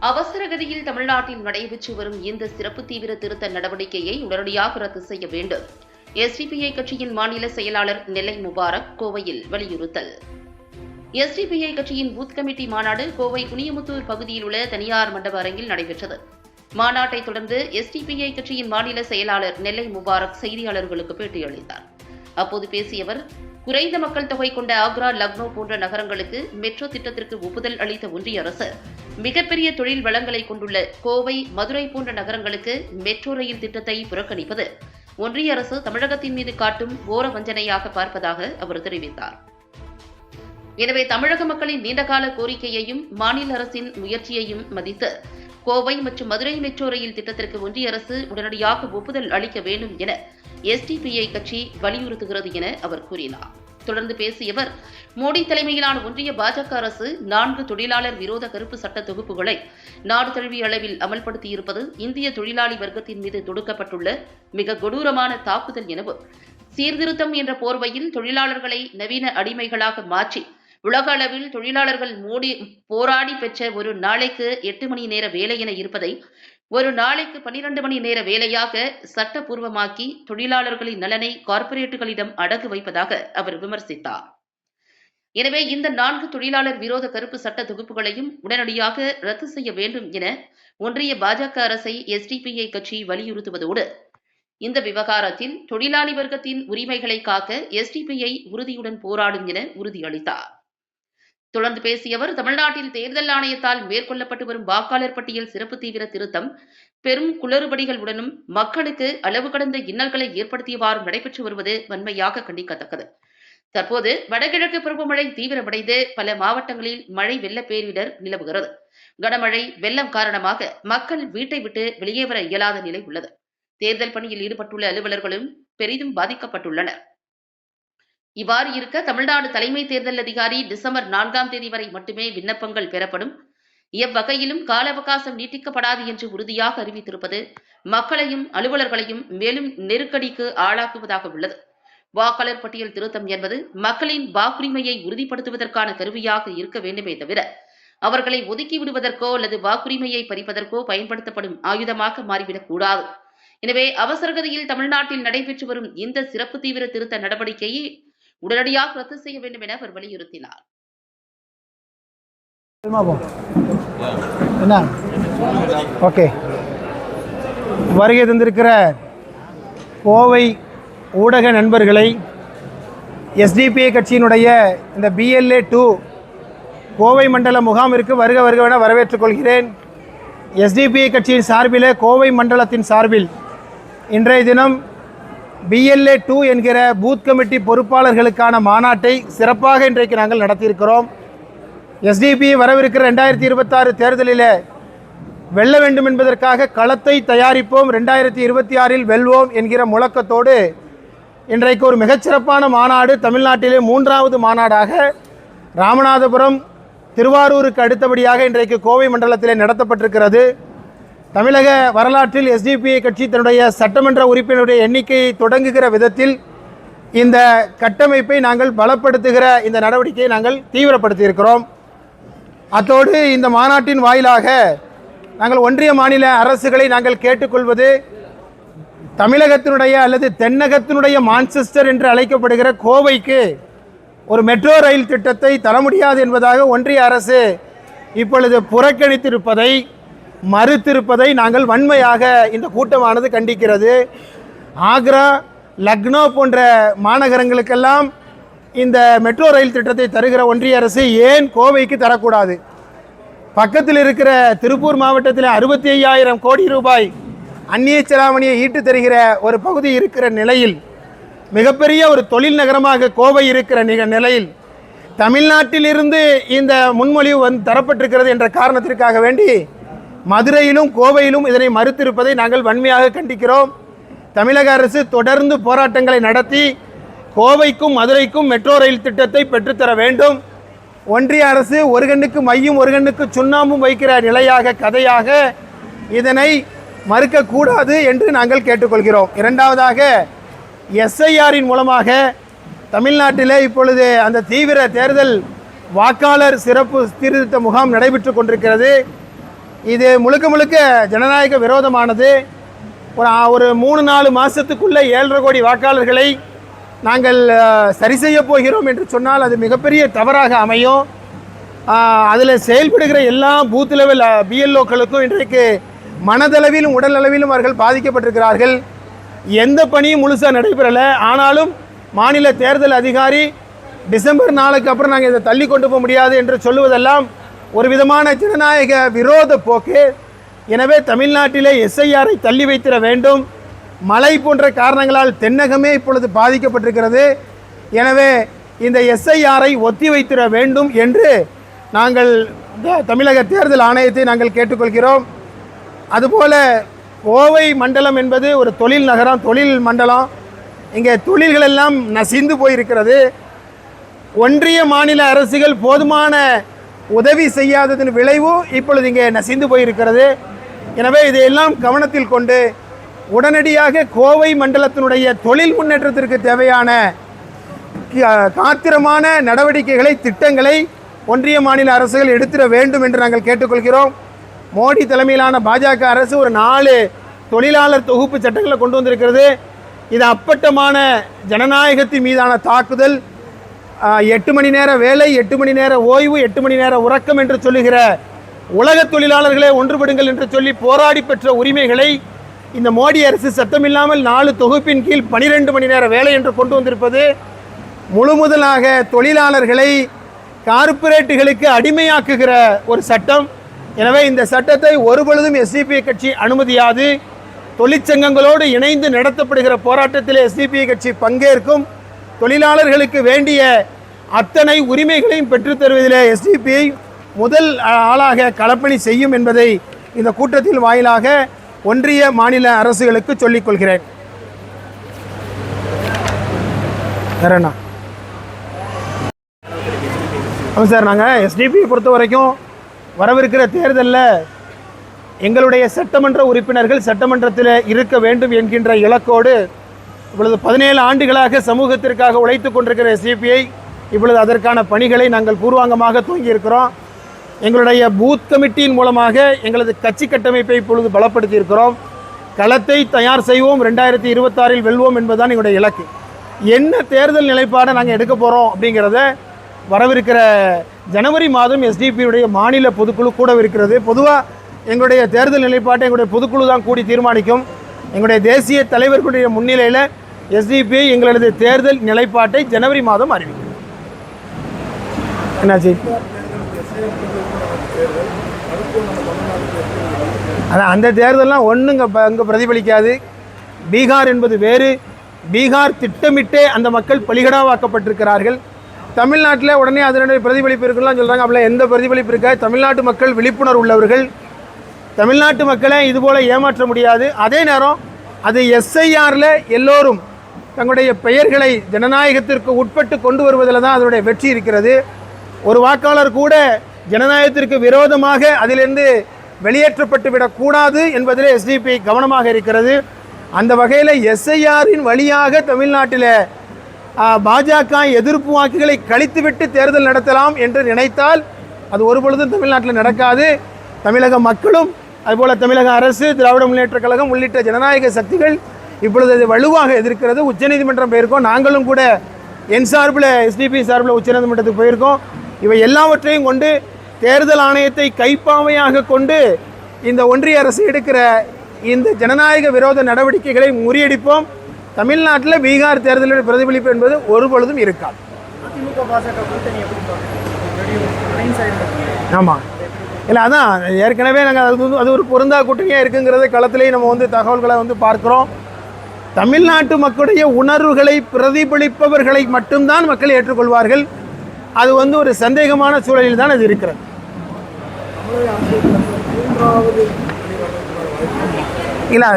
அவசரகதியில் தமிழ்நாட்டில் நடைபெற்று வரும் இந்த சிறப்பு தீவிர திருத்த நடவடிக்கையை உடனடியாக ரத்து செய்ய வேண்டும். எஸ்டிபிஐ கட்சியின் மாநில செயலாளர் நெல்லை முபாரக் கோவையில் வலியுறுத்தல். எஸ்டிபிஐ கட்சியின் பூத் கமிட்டி மாநாடு கோவை குனியமுத்தூர் பகுதியில் உள்ள தனியார் மண்டப அரங்கில் நடைபெற்றது. மாநாட்டை தொடர்ந்து எஸ்டிபிஐ கட்சியின் மாநில செயலாளர் நெல்லை முபாரக் செய்தியாளர்களுக்கு பேட்டியளித்தார். அப்போது பேசிய அவர் குறைந்த மக்கள் தொகை கொண்ட ஆக்ரா லக்னோ போன்ற நகரங்களுக்கு மெட்ரோ திட்டத்திற்கு ஒப்புதல் அளித்த ஒன்றிய அரசு மிகப்பெரிய தொழில் வளங்களை கொண்டுள்ள கோவை மதுரை போன்ற நகரங்களுக்கு மெட்ரோ ரயில் திட்டத்தை புறக்கணிப்பது ஒன்றிய அரசு தமிழகத்தின் மீது காட்டும் ஓர வஞ்சனையாக பார்ப்பதாக அவர் தெரிவித்தார். எனவே தமிழக மக்களின் நீண்டகால கோரிக்கையையும் மாநில அரசின் முயற்சியையும் மதித்து கோவை மற்றும் மதுரை மெட்ரோ ரயில் திட்டத்திற்கு ஒன்றிய அரசு உடனடியாக ஒப்புதல் அளிக்க வேண்டும் என எஸ்டிபிஐ கட்சி வலியுறுத்துகிறது என அவர் கூறினார். தொடர்ந்து பேசியவர் மோடி தலைமையிலான ஒன்றிய பாஜக அரசு நான்கு தொழிலாளர் விரோத கருப்பு சட்ட தொகுப்புகளை நாடு தழுவிய அளவில் அமல்படுத்தியிருப்பது இந்திய தொழிலாளி வர்க்கத்தின் மீது தொடுக்கப்பட்டுள்ள மிக கொடூரமான தாக்குதல் எனவும் சீர்திருத்தம் என்ற போர்வையில் தொழிலாளர்களை நவீன அடிமைகளாக மாற்றி உலக அளவில் தொழிலாளர்கள் மோடி போராடி பெற்ற ஒரு நாளைக்கு எட்டு மணி நேர வேலை என இருப்பதை ஒரு நாளைக்கு பனிரெண்டு மணி நேர வேலையாக சட்டப்பூர்வமாக்கி தொழிலாளர்களின் நலனை கார்ப்பரேட்டுகளிடம் அடகு வைப்பதாக அவர் விமர்சித்தார். எனவே இந்த நான்கு தொழிலாளர் விரோத கருப்பு சட்ட தொகுப்புகளையும் உடனடியாக ரத்து செய்ய வேண்டும் என ஒன்றிய பாஜக அரசை எஸ்டிபிஐ கட்சி வலியுறுத்துவதோடு இந்த விவகாரத்தில் தொழிலாளி வர்க்கத்தின் உரிமைகளை காக்க எஸ்டிபிஐ உறுதியுடன் போராடும் என உறுதியளித்தார். தொடர்ந்து பேசிய அவர் தமிழ்நாட்டில் தேர்தல் ஆணையத்தால் மேற்கொள்ளப்பட்டு வரும் வாக்காளர் பட்டியல் சிறப்பு தீவிர திருத்தம் பெரும் குளறுபடிகளுடனும் மக்களுக்கு அளவு கடந்த இன்னல்களை ஏற்படுத்தியவாறும் நடைபெற்று வருவது வன்மையாக கண்டிக்கத்தக்கது. தற்போது வடகிழக்கு பருவமழை தீவிரமடைந்து பல மாவட்டங்களில் மழை வெள்ள பேரிடர் நிலவுகிறது. கனமழை வெள்ளம் காரணமாக மக்கள் வீட்டை விட்டு வெளியே வர இயலாத நிலை உள்ளது. தேர்தல் பணியில் ஈடுபட்டுள்ள அலுவலர்களும் பெரிதும் பாதிக்கப்பட்டுள்ளனர். இவ்வாறு இருக்க தமிழ்நாடு தலைமை தேர்தல் அதிகாரி டிசம்பர் நான்காம் தேதி வரை மட்டுமே விண்ணப்பங்கள் பெறப்படும். எவ்வகையிலும் கால அவகாசம் நீட்டிக்கப்படாது என்று உறுதியாக அறிவித்திருப்பது மக்களையும் அலுவலர்களையும் மேலும் நெருக்கடிக்கு ஆளாக்குவதாக உள்ளது. வாக்காளர் பட்டியல் திருத்தம் என்பது மக்களின் வாக்குரிமையை உறுதிப்படுத்துவதற்கான கருவியாக இருக்க வேண்டுமே தவிர அவர்களை ஒதுக்கி விடுவதற்கோ அல்லது வாக்குரிமையை பறிப்பதற்கோ பயன்படுத்தப்படும் ஆயுதமாக மாறிவிடக் கூடாது. எனவே அவசரகதியில் தமிழ்நாட்டில் நடைபெற்று வரும் இந்த சிறப்பு தீவிர திருத்த நடவடிக்கையை உடனடியாக ரத்து செய்ய வேண்டும் என அவர் வலியுறுத்தினார். என்ன? ஓகே. வருகை தந்திருக்கிற கோவை ஊடக நண்பர்களை எஸ்டிபிஐ கட்சியினுடைய இந்த பிஎல்ஏ டூ கோவை மண்டல முகாமிற்கு வருக வருகவென வரவேற்றுக் கொள்கிறேன். எஸ்டிபிஐ கட்சியின் சார்பில் கோவை மண்டலத்தின் சார்பில் இன்றைய தினம் பிஎல்ஏ டூ என்கிற பூத் கமிட்டி பொறுப்பாளர்களுக்கான மாநாட்டை சிறப்பாக இன்றைக்கு நாங்கள் நடத்தியிருக்கிறோம். எஸ்டிபி வரவிருக்கிற ரெண்டாயிரத்தி இருபத்தாறு தேர்தலில் வெல்ல வேண்டும் என்பதற்காக களத்தை தயாரிப்போம். ரெண்டாயிரத்தி இருபத்தி ஆறில் வெல்வோம் என்கிற முழக்கத்தோடு இன்றைக்கு ஒரு மிகச்சிறப்பான மாநாடு தமிழ்நாட்டிலே மூன்றாவது மாநாடாக ராமநாதபுரம் திருவாரூருக்கு அடுத்தபடியாக இன்றைக்கு கோவை மண்டலத்திலே நடத்தப்பட்டிருக்கிறது. தமிழக வரலாற்றில் எஸ்டிபிஐ கட்சி தன்னுடைய சட்டமன்ற உறுப்பினருடைய எண்ணிக்கையை தொடங்குகிற விதத்தில் இந்த கட்டமைப்பை நாங்கள் பலப்படுத்துகிற இந்த நடவடிக்கையை நாங்கள் தீவிரப்படுத்தியிருக்கிறோம். அத்தோடு இந்த மாநாட்டின் வாயிலாக நாங்கள் ஒன்றிய மாநில அரசுகளை நாங்கள் கேட்டுக்கொள்வது தமிழகத்தினுடைய அல்லது தென்னகத்தினுடைய மான்செஸ்டர் என்று அழைக்கப்படுகிற கோவைக்கு ஒரு மெட்ரோ ரயில் திட்டத்தை தர முடியாது என்பதாக ஒன்றிய அரசு இப்பொழுது புறக்கணித்திருப்பதை மறுத்திருப்பதை நாங்கள் வன்மையாக இந்த கூட்டமானது கண்டிக்கிறது. ஆக்ரா லக்னோ போன்ற மாநகரங்களுக்கெல்லாம் இந்த மெட்ரோ ரயில் திட்டத்தை தருகிற ஒன்றிய அரசு ஏன் கோவைக்கு தரக்கூடாது? பக்கத்தில் இருக்கிற திருப்பூர் மாவட்டத்தில் அறுபத்தி ஐயாயிரம் கோடி ரூபாய் அந்நிய செலாவணியை ஈட்டு தருகிற ஒரு பகுதி இருக்கிற நிலையில் மிகப்பெரிய ஒரு தொழில் நகரமாக கோவை இருக்கிற நிக நிலையில் தமிழ்நாட்டிலிருந்து இந்த முன்மொழிவு வந்து தரப்பட்டிருக்கிறது என்ற காரணத்திற்காக வேண்டி மதுரையிலும் கோவையிலும் இதனை மறுத்திருப்பதை நாங்கள் வன்மையாக கண்டிக்கிறோம். தமிழக அரசு தொடர்ந்து போராட்டங்களை நடத்தி கோவைக்கும் மதுரைக்கும் மெட்ரோ ரயில் திட்டத்தை பெற்றுத்தர வேண்டும். ஒன்றிய அரசு ஒரு கண்ணுக்கு மையும் ஒரு கண்ணுக்கு சுண்ணாம்பும் வைக்கிற நிலையாக கதையாக இதனை மறுக்கக்கூடாது என்று நாங்கள் கேட்டுக்கொள்கிறோம். இரண்டாவதாக எஸ்ஐஆரின் மூலமாக தமிழ்நாட்டிலே இப்பொழுது அந்த தீவிர தேர்தல் வாக்காளர் சிறப்பு சீர்திருத்த முகாம் நடைபெற்று கொண்டிருக்கிறது. இது முழுக்க முழுக்க ஜனநாயக விரோதமானது. ஒரு ஒரு மூணு நாலு மாதத்துக்குள்ளே ஏழரை கோடி வாக்காளர்களை நாங்கள் சரி செய்ய போகிறோம் என்று சொன்னால் அது மிகப்பெரிய தவறாக அமையும். அதில் செயல்படுகிற எல்லா பூத் லெவல் பிஎல்ஓக்களுக்கும் இன்றைக்கு மனதளவிலும் உடல் அளவிலும் அவர்கள் பாதிக்கப்பட்டிருக்கிறார்கள். எந்த பணியும் முழுசாக நடைபெறலை. ஆனாலும் மாநில தேர்தல் அதிகாரி டிசம்பர் நாளுக்கு அப்புறம் நாங்கள் இதை தள்ளி கொண்டு போக முடியாது என்று சொல்லுவதெல்லாம் ஒரு விதமான ஜனநாயக விரோத போக்கு. எனவே தமிழ்நாட்டிலே எஸ்ஐஆரை தள்ளி வைத்திட வேண்டும். மழை போன்ற காரணங்களால் தென்னகமே இப்பொழுது பாதிக்கப்பட்டிருக்கிறது. எனவே இந்த எஸ்ஐஆரை ஒத்தி வைத்திட வேண்டும் என்று நாங்கள் த- தமிழக தேர்தல் ஆணையத்தை நாங்கள் கேட்டுக்கொள்கிறோம். அதுபோல கோவை மண்டலம் என்பது ஒரு தொழில் நகரம் தொழில் மண்டலம். இங்கே தொழில்கள் எல்லாம் நசிந்து போயிருக்கிறது. ஒன்றிய மாநில அரசுகள் போதுமான உதவி செய்யாததன் விளைவு இப்பொழுது இங்கே நசிந்து போயிருக்கிறது. எனவே இதையெல்லாம் கவனத்தில் கொண்டு உடனடியாக கோவை மண்டலத்தினுடைய தொழில் முன்னேற்றத்திற்கு தேவையான காத்திரமான நடவடிக்கைகளை திட்டங்களை ஒன்றிய மாநில அரசுகள் எடுத்திட வேண்டும் என்று நாங்கள் கேட்டுக்கொள்கிறோம். மோடி தலைமையிலான பாஜக அரசு ஒரு நாலு தொழிலாளர் தொகுப்பு சட்டங்களை கொண்டு வந்திருக்கிறது. இது அப்பட்டமான ஜனநாயகத்தின் மீதான தாக்குதல். எட்டு மணி நேர வேலை எட்டு மணி நேர ஓய்வு எட்டு மணி நேர உறக்கம் என்று சொல்லுகிற உலக தொழிலாளர்களே ஒன்றுபடுங்கள் என்று சொல்லி போராடி பெற்ற உரிமைகளை இந்த மோடி அரசு சட்டமில்லாமல் நாலு தொகுப்பின் கீழ் பனிரெண்டு மணி நேர வேலை என்று கொண்டு வந்திருப்பது முழு முதலாக தொழிலாளர்களை கார்ப்பரேட்டுகளுக்கு அடிமையாக்குகிற ஒரு சட்டம். எனவே இந்த சட்டத்தை ஒருபொழுதும் எஸ்டிபி கட்சி அனுமதியாது. தொழிற்சங்கங்களோடு இணைந்து நடத்தப்படுகிற போராட்டத்தில் எஸ்டிபி கட்சி பங்கேற்கும். தொழிலாளர்களுக்கு வேண்டிய அத்தனை உரிமைகளையும் பெற்றுத்தருவதில் எஸ்டிபிஐ முதல் ஆளாக களப்பணி செய்யும் என்பதை இந்த கூட்டத்தில் வாயிலாக ஒன்றிய மாநில அரசுகளுக்கு சொல்லிக் கொள்கிறேன். ஆமாம் சார் நாங்கள் எஸ்டிபியை பொறுத்த வரைக்கும் வரவிருக்கிற தேர்தலில் எங்களுடைய சட்டமன்ற உறுப்பினர்கள் சட்டமன்றத்தில் இருக்க வேண்டும் என்கின்ற இலக்கோடு இப்பொழுது பதினேழு ஆண்டுகளாக சமூகத்திற்காக உழைத்து கொண்டிருக்கிற எஸ்டிபிஐ இப்பொழுது அதற்கான பணிகளை நாங்கள் பூர்வாங்கமாக துவங்கியிருக்கிறோம். எங்களுடைய பூத் கமிட்டியின் மூலமாக எங்களது கட்சி கட்டமைப்பை இப்பொழுது பலப்படுத்தியிருக்கிறோம். களத்தை தயார் செய்வோம். ரெண்டாயிரத்தி இருபத்தாறில் வெல்வோம் என்பதுதான் எங்களுடைய இலக்கு. என்ன தேர்தல் நிலைப்பாடை நாங்கள் எடுக்க போகிறோம் அப்படிங்கிறத வரவிருக்கிற ஜனவரி மாதம் எஸ்டிபியுடைய மாநில பொதுக்குழு கூடவிருக்கிறது. பொதுவாக எங்களுடைய தேர்தல் நிலைப்பாட்டை எங்களுடைய பொதுக்குழு தான் கூடி தீர்மானிக்கும். எங்களுடைய தேசிய தலைவர்களுடைய முன்னிலையில் எஸ்டிபிஐ எங்களது தேர்தல் நிலைப்பாட்டை ஜனவரி மாதம் அறிவிக்கும் என்னாச்சு? அதான் அந்த தேர்தல்லாம் ஒன்றும் இங்கே இங்கே பிரதிபலிக்காது. பீகார் என்பது வேறு. பீகார் திட்டமிட்டே அந்த மக்கள் பலிகடாவாக்கப்பட்டிருக்கிறார்கள். தமிழ்நாட்டில் உடனே அதனுடைய பிரதிபலிப்பு இருக்குலாம் சொல்கிறாங்க அப்படிலாம் எந்த பிரதிபலிப்பு இருக்கா தமிழ்நாட்டு மக்கள் விழிப்புணர்வு உள்ளவர்கள். தமிழ்நாட்டு மக்களை இதுபோல் ஏமாற்ற முடியாது. அதே நேரம் அது எஸ்ஐஆரில் எல்லோரும் தங்களுடைய பெயர்களை ஜனநாயகத்திற்கு உட்பட்டு கொண்டு வருவதில் தான் அதனுடைய வெற்றி இருக்கிறது. ஒரு வாக்காளர் கூட ஜனநாயகத்திற்கு விரோதமாக அதிலிருந்து வெளியேற்றப்பட்டு விடக்கூடாது என்பதில் எஸ்டிபி கவனமாக இருக்கிறது. அந்த வகையில் எஸ்ஐஆரின் வழியாக தமிழ்நாட்டில் பாஜக எதிர்ப்பு வாக்குகளை கழித்துவிட்டு தேர்தல் நடத்தலாம் என்று நினைத்தால் அது ஒருபொழுதும் தமிழ்நாட்டில் நடக்காது. தமிழக மக்களும் அதுபோல தமிழக அரசு திராவிட முன்னேற்றக் கழகம் உள்ளிட்ட ஜனநாயக சக்திகள் இப்பொழுது அது வலுவாக எதிர்க்கிறது. உச்சநீதிமன்றம் போயிருக்கோம். நாங்களும் கூட என் சார்பில் எஸ்டிபி சார்பில் உச்சநீதிமன்றத்துக்கு போயிருக்கோம். இவை எல்லாவற்றையும் கொண்டு தேர்தல் ஆணையத்தை கைப்பாவையாக கொண்டு இந்த ஒன்றிய அரசு எடுக்கிற இந்த ஜனநாயக விரோத நடவடிக்கைகளை முறியடிப்போம். தமிழ்நாட்டில் பீகார் தேர்தலுடைய பிரதிபலிப்பு என்பது இருக்காது. கூட்டணி எப்படி பார்க்குறீங்க ஆமாம் இல்லை அதான் ஏற்கனவே நாங்கள் அது வந்து- அது ஒரு பொருந்தா கூட்டணியாக இருக்குங்கிறத களத்திலேயே நம்ம வந்து தகவல்களை வந்து பார்க்குறோம். தமிழ்நாட்டு மக்களுடைய உணர்வுகளை பிரதிபலிப்பவர்களை மட்டும்தான் மக்கள் ஏற்றுக்கொள்வார்கள். அது வந்து ஒரு சந்தேகமான சூழலில் தான் அது இருக்கிறது. இல்லை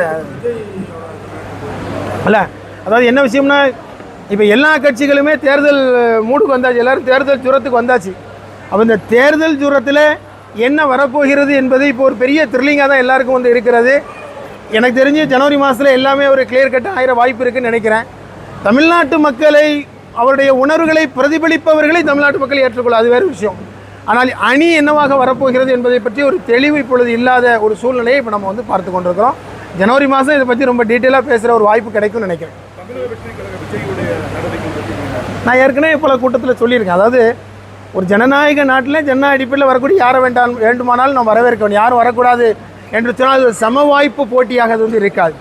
அல்ல அதாவது என்ன விஷயம்னா இப்போ எல்லா கட்சிகளுமே தேர்தல் மூடுக்கு வந்தாச்சு எல்லோரும் தேர்தல் ஜுரத்துக்கு வந்தாச்சு. அப்போ இந்த தேர்தல் ஜுரத்தில் என்ன வரப்போகிறது என்பது இப்போ ஒரு பெரிய த்ரில்லிங்காக தான் எல்லாருக்கும் வந்து இருக்கிறது. எனக்கு தெரிஞ்சு ஜனவரி மாதத்தில் எல்லாமே ஒரு கிளியர் கட் ஆகிற வாய்ப்பு இருக்குன்னு நினைக்கிறேன். தமிழ்நாட்டு மக்களை அவருடைய உணர்வுகளை பிரதிபலிப்பவர்களை தமிழ்நாட்டு மக்கள் ஏற்றுக்கொள்ள அது வேறு விஷயம். ஆனால் அணி என்னவாக வரப்போகிறது என்பதை பற்றி ஒரு தெளிவு இப்பொழுது இல்லாத ஒரு சூழ்நிலையை இப்போ நம்ம வந்து பார்த்து கொண்டிருக்கிறோம். ஜனவரி மாதம் இதை பற்றி ரொம்ப டீட்டெயிலாக பேசுகிற ஒரு வாய்ப்பு கிடைக்கும்னு நினைக்கிறேன். நான் ஏற்கனவே பல கூட்டத்தில் சொல்லியிருக்கேன். அதாவது ஒரு ஜனநாயக நாட்டில் ஜன அடிப்படையில் வரக்கூடிய யாரை வேண்டாம் வேண்டுமானாலும் நான் வரவேற்க வேண்டும் யாரும் வரக்கூடாது. என்று சொன்னால் அது சம வாய்ப்பு போட்டியாக அது வந்து இருக்காது.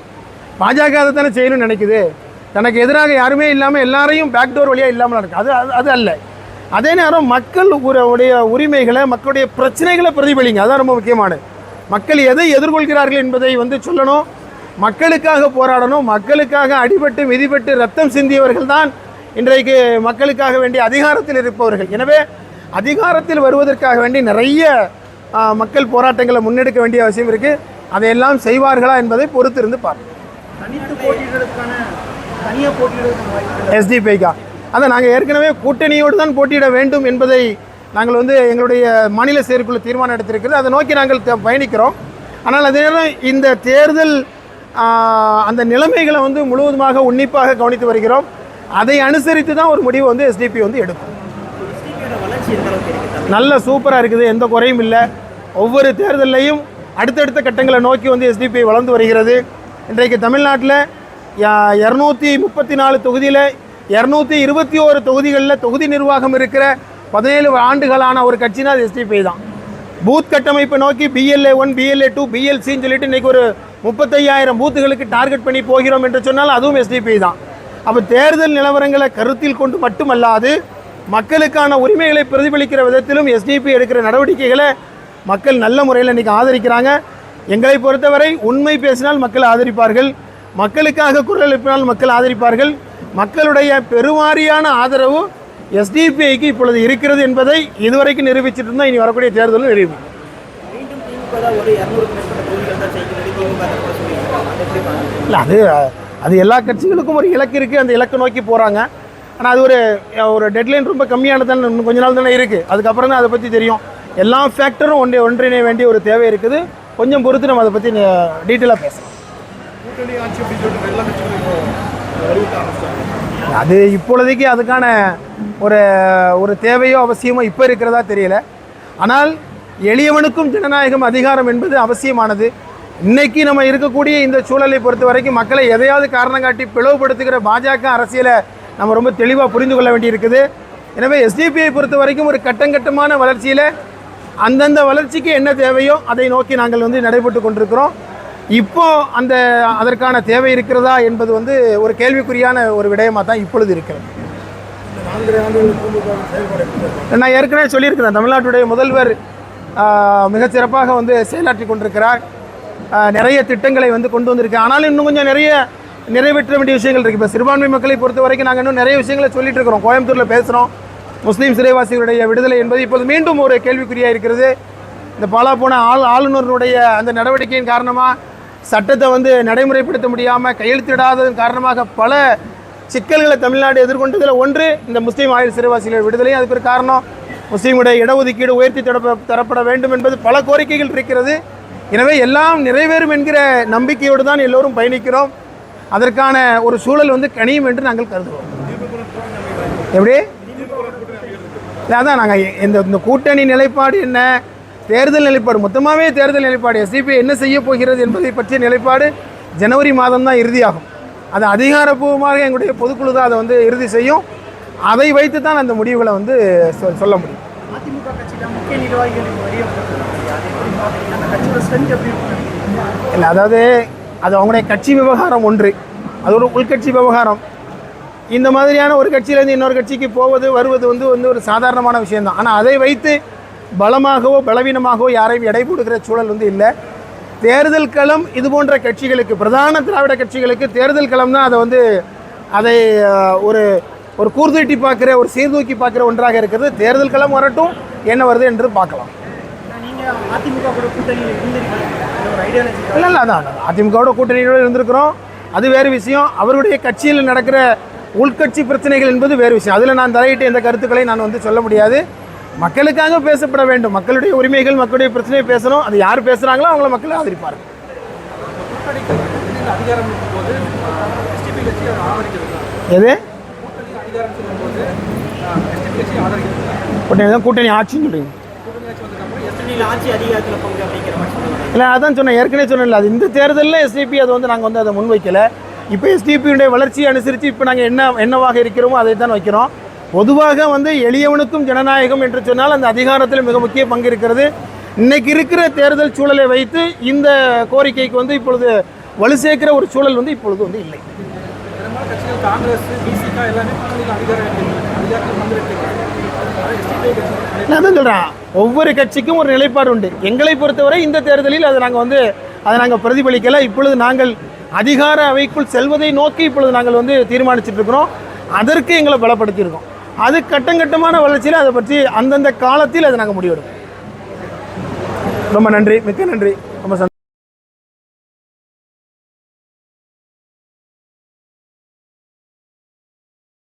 பாஜக அதை தானே செய்யணும்னு நினைக்குது. தனக்கு எதிராக யாருமே இல்லாமல் எல்லாரையும் பேக்டோர் வழியாக இல்லாமல் நடக்கும் அது அது- அது அல்ல. அதே நேரம் மக்கள் உடைய உரிமைகளை மக்களுடைய பிரச்சனைகளை பிரதிபலிங்க. அதான் ரொம்ப முக்கியமானது. மக்கள் எதை எதிர்கொள்கிறார்கள் என்பதை வந்து சொல்லணும். மக்களுக்காக போராடணும். மக்களுக்காக அடிபட்டு மிதிபட்டு ரத்தம் சிந்தியவர்கள் தான் இன்றைக்கு மக்களுக்காக வேண்டிய அதிகாரத்தில் இருப்பவர்கள். எனவே அதிகாரத்தில் வருவதற்காக வேண்டி நிறைய மக்கள் போராட்டங்களை முன்னெடுக்க வேண்டிய அவசியம் இருக்குது அதையெல்லாம் செய்வார்களா என்பதை பொறுத்திருந்து பார்ப்போம். தனியாக போட்டியிடுறதுக்கான வாய்ப்பு எஸ்டிபிஐக்கா அதான் நாங்கள் ஏற்கனவே கூட்டணியோடு தான் போட்டியிட வேண்டும் என்பதை நாங்கள் வந்து எங்களுடைய மாநில செயற்குழு தீர்மானம் எடுத்திருக்கிறது. அதை நோக்கி நாங்கள் பயணிக்கிறோம். ஆனால் அதே நேரம் இந்த தேர்தல் அந்த நிலைமைகளை வந்து முழுவதுமாக உன்னிப்பாக கவனித்து வருகிறோம். அதை அனுசரித்து தான் ஒரு முடிவு வந்து எஸ்டிபி வந்து எடுக்கும். நல்ல சூப்பராக இருக்குது எந்த குறையும் இல்லை. ஒவ்வொரு தேர்தல்லையும் அடுத்தடுத்த கட்டங்களை நோக்கி வந்து எஸ்டிபி வளர்ந்து வருகிறது. இன்றைக்கு தமிழ்நாட்டில் இரநூத்தி முப்பத்தி நாலு தொகுதியில் இரநூத்தி இருபத்தி ஓரு தொகுதிகளில் தொகுதி நிர்வாகம் இருக்கிற பதினேழு ஆண்டுகளான ஒரு கட்சினா அது எஸ்டிபி தான். பூத் கட்டமைப்பை நோக்கி பிஎல்ஏ ஒன் பிஎல்ஏ டூ பிஎல்சின்னு சொல்லிட்டு இன்றைக்கி ஒரு முப்பத்தையாயிரம் பூத்துகளுக்கு டார்கெட் பண்ணி போகிறோம் என்று சொன்னால் அதுவும் எஸ்டிபி தான். அப்போ தேர்தல் நிலவரங்களை கருத்தில் கொண்டு மட்டுமல்லாது மக்களுக்கான உரிமைகளை பிரதிபலிக்கிற விதத்திலும் எஸ்டிபி எடுக்கிற நடவடிக்கைகளை மக்கள் நல்ல முறையில் இன்றைக்கி ஆதரிக்கிறாங்க. எங்களை பொறுத்தவரை உண்மை பேசினால் மக்கள் ஆதரிப்பார்கள். மக்களுக்காக குரல் எழுப்பினால் மக்கள் ஆதரிப்பார்கள். மக்களுடைய பெருவாரியான ஆதரவு எஸ்டிபிஐக்கு இப்பொழுது இருக்கிறது என்பதை இதுவரைக்கும் நிரூபிச்சிட்டு இருந்தால் இனி வரக்கூடிய தேர்தலும் நிரூபிக்கும் இல்லை அது அது எல்லா கட்சிகளுக்கும் ஒரு இலக்கு இருக்குது அந்த இலக்கை நோக்கி போகிறாங்க ஆனால் அது ஒரு ஒரு டெட்லைன் ரொம்ப கம்மியானதான இன்னும் கொஞ்ச நாள் தானே இருக்குது அதுக்கப்புறம் தான் அதை பற்றி தெரியும். எல்லா ஃபேக்டரும் ஒன்றே ஒன்றிணைய வேண்டிய ஒரு தேவை இருக்குது. கொஞ்சம் பொறுத்து நம்ம அதை பற்றி டீட்டெயிலாக பேசலாம். அது இப்பொழுதைக்கு அதுக்கான ஒரு ஒரு தேவையோ அவசியமோ இப்போ இருக்கிறதா தெரியல. ஆனால் எளியவனுக்கும் ஜனநாயகம் அதிகாரம் என்பது அவசியமானது. இன்னைக்கு நம்ம இருக்கக்கூடிய இந்த சூழலை பொறுத்த வரைக்கும் மக்களை எதையாவது காரணம் காட்டி பிளவுபடுத்துகிற பாஜக அரசியலை நம்ம ரொம்ப தெளிவாக புரிந்து கொள்ள வேண்டியிருக்குது. எனவே எஸ்டிபிஐ பொறுத்த வரைக்கும் ஒரு கட்டங்கட்டமான வளர்ச்சியில் அந்தந்த வளர்ச்சிக்கு என்ன தேவையோ அதை நோக்கி நாங்கள் வந்து நடைபெற்று கொண்டிருக்கிறோம். இப்போ அந்த அதற்கான தேவை இருக்கிறதா என்பது வந்து ஒரு கேள்விக்குறியான ஒரு விடயமாக தான் இப்பொழுது இருக்கிறது. நான் ஏற்கனவே சொல்லியிருக்கிறேன் தமிழ்நாட்டுடைய முதல்வர் மிகச்சிறப்பாக வந்து செயலாற்றி கொண்டிருக்கிறார். நிறைய திட்டங்களை வந்து கொண்டு வந்திருக்கு. ஆனாலும் இன்னும் கொஞ்சம் நிறைய நிறைவேற்ற வேண்டிய விஷயங்கள் இருக்குது இப்போ சிறுபான்மை மக்களை பொறுத்த வரைக்கும் நாங்கள் இன்னும் நிறைய விஷயங்களை சொல்லிட்டு இருக்கிறோம். கோயம்புத்தூரில் பேசுகிறோம் முஸ்லீம் சிறைவாசிகளுடைய விடுதலை என்பது இப்போது மீண்டும் ஒரு கேள்விக்குறியாக இருக்கிறது. இந்த பாலா போன ஆள் ஆளுநருடைய அந்த நடவடிக்கையின் காரணமாக சட்டத்தை வந்து நடைமுறைப்படுத்த முடியாமல் கையெழுத்திடாததன் காரணமாக பல சிக்கல்களை தமிழ்நாடு எதிர்கொண்டதில் ஒன்று இந்த முஸ்லீம் ஆயுள் சிறைவாசிகள் விடுதலை அதுக்கு ஒரு காரணம். முஸ்லீமுடைய இடஒதுக்கீடு உயர்த்தி தரப்பட வேண்டும் என்பது பல கோரிக்கைகள் இருக்கிறது. எனவே எல்லாம் நிறைவேறும் என்கிற நம்பிக்கையோடு தான் எல்லோரும் பயணிக்கிறோம். அதற்கான ஒரு சூழல் வந்து கனியும் என்று நாங்கள் கருதுவோம் எப்படி? அதான் நாங்கள் இந்த இந்த கூட்டணி நிலைப்பாடு என்ன? தேர்தல் நிலைப்பாடு மொத்தமாகவே தேர்தல் நிலைப்பாடு. எஸ்டிபி என்ன செய்ய போகிறது என்பதை பற்றிய நிலைப்பாடு ஜனவரி மாதம் தான் இறுதியாகும். அது அதிகாரப்பூர்வமாக எங்களுடைய பொதுக்குழு தான் அதை வந்து இறுதி செய்யும். அதை வைத்து தான் அந்த முடிவுகளை வந்து சொல்ல முடியும். இல்லை அதாவது அது அவங்களுடைய கட்சி விவகாரம் ஒன்று. அது ஒரு உள்கட்சி விவகாரம். இந்த மாதிரியான ஒரு கட்சியிலேருந்து இன்னொரு கட்சிக்கு போவது வருவது வந்து வந்து ஒரு சாதாரணமான விஷயம்தான். ஆனால் அதை வைத்து பலமாகவோ பலவீனமாகவோ யாரையும் எடை போடுகிற சூழல் வந்து இல்லை. தேர்தல் களம் இது போன்ற கட்சிகளுக்கு பிரதான திராவிட கட்சிகளுக்கு தேர்தல் களம் தான் அதை வந்து அதை ஒரு ஒரு கூர்தூட்டி பார்க்குற ஒரு சீர்தூக்கி பார்க்குற ஒன்றாக இருக்கிறது. தேர்தல் களம் வரட்டும் என்ன வருது என்று பார்க்கலாம். நீங்கள் அதிமுக கூட்டணியில் இல்லை இல்லை அதான் அதிமுகவோட கூட்டணியோடு இருந்திருக்கிறோம். அது வேறு விஷயம். அவருடைய கட்சியில் நடக்கிற உள்கட்சி பிரச்சனைகள் என்பது வேறு விஷயம். அதில் நான் தலையிட்டு எந்த கருத்துக்களை நான் வந்து சொல்ல முடியாது. மக்களுக்காக பேசப்பட வேண்டும். மக்களுடைய உரிமைகள் மக்களுடைய பிரச்சனையை பேசணும். அது யார் பேசுகிறாங்களோ அவங்கள மக்கள் ஆதரிப்பார் எது? கூட்டணி தான் கூட்டணி ஆட்சின்னு சொல்றீங்க. இல்லை அதான் சொன்னேன் ஏற்கனவே சொன்னேன்ல அது இந்த தேர்தலில் எஸ்டிபி அது வந்து நாங்கள் வந்து அதை முன்வைக்கலை. இப்போ எஸ்டிபியுடைய வளர்ச்சியை அனுசரித்து இப்போ நாங்கள் என்ன என்னவாக இருக்கிறோமோ அதை தான் வைக்கிறோம். பொதுவாக வந்து எளியவனுக்கும் ஜனநாயகம் என்று சொன்னால் அந்த அதிகாரத்தில் மிக முக்கிய பங்கு இருக்கிறது. இன்னைக்கு இருக்கிற தேர்தல் சூழலை வைத்து இந்த கோரிக்கைக்கு வந்து இப்பொழுது வலு சேர்க்கிற ஒரு சூழல் வந்து இப்பொழுது வந்து இல்லை. காங்கிரஸ் நான் தான் சொல்கிறேன் ஒவ்வொரு கட்சிக்கும் ஒரு நிலைப்பாடு உண்டு. எங்களை பொறுத்தவரை இந்த தேர்தலில் அதை நாங்கள் வந்து அதை நாங்கள் பிரதிபலிக்கலை. இப்பொழுது நாங்கள் அதிகார அவைக்குள் செல்வதை நோக்கி இப்பொழுது நாங்கள் வந்து தீர்மானிச்சிட்டு இருக்கிறோம். அதற்கு எங்களை பலப்படுத்தியிருக்கோம். அது கட்டங்கட்டமான வளர்ச்சியில் அதை பற்றி அந்தந்த காலத்தில் அதை நாங்கள் முடிவெடுப்போம். ரொம்ப நன்றி. மிக்க நன்றி.